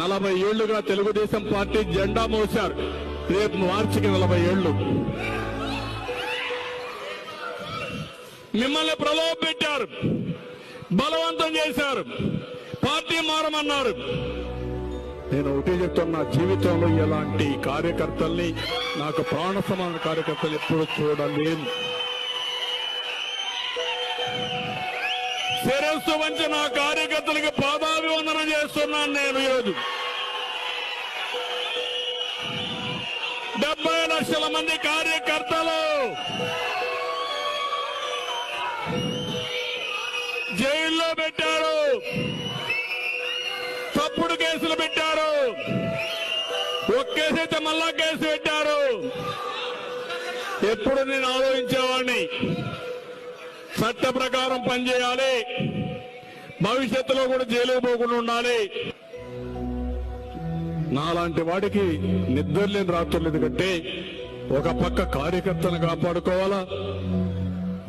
నలభై ఏళ్ళుగా తెలుగుదేశం పార్టీ జెండా మోశారు. రేపు మార్చికి నలభై ఏళ్ళు మిమ్మల్ని ప్రలోభ పెట్టారు బలవంతం చేశారు. పార్టీ మారమన్నారు. నేను ఒకటే చెప్తున్నా జీవితంలో ఎలాంటి కార్యకర్తల్ని నాకు ప్రాణ సమాన కార్యకర్తలు ఎప్పుడు చూడలేను శిరస్సు వంచి నా కార్యకర్తలకు పాదాలు చేస్తున్నాను నేను ఈరోజు. డెబ్బై లక్షల మంది కార్యకర్తలు జైల్లో పెట్టారు. తప్పుడు కేసులు పెట్టారు. ఒక్కేసైతే మళ్ళా కేసు పెట్టారు. ఎప్పుడు నేను ఆలోచించేవాడిని? చట్ట ప్రకారం పనిచేయాలి. భవిష్యత్తులో కూడా జైలుకు పోకుండా ఉండాలి. నాలాంటి వాడికి నిద్రలేని రాత్రులు ఎందుకంటే ఒక పక్క కార్యకర్తను కాపాడుకోవాలా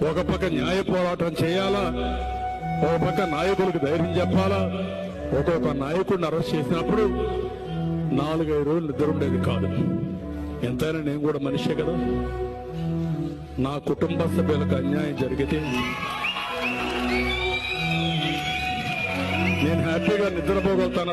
ఒక పక్క న్యాయ పోరాటం చేయాలా ఒక పక్క నాయకులకు ధైర్యం చెప్పాలా ఒక్కొక్క నాయకుడిని అరెస్ట్ చేసినప్పుడు నాలుగైదు రోజులు నిద్ర ఉండేది కాదు. ఎంతైనా నేను కూడా మనిషే కదా. నా కుటుంబ సభ్యులకు అన్యాయం జరిగితే నేను హ్యాపీగా నిద్రపోగలుగుతాను.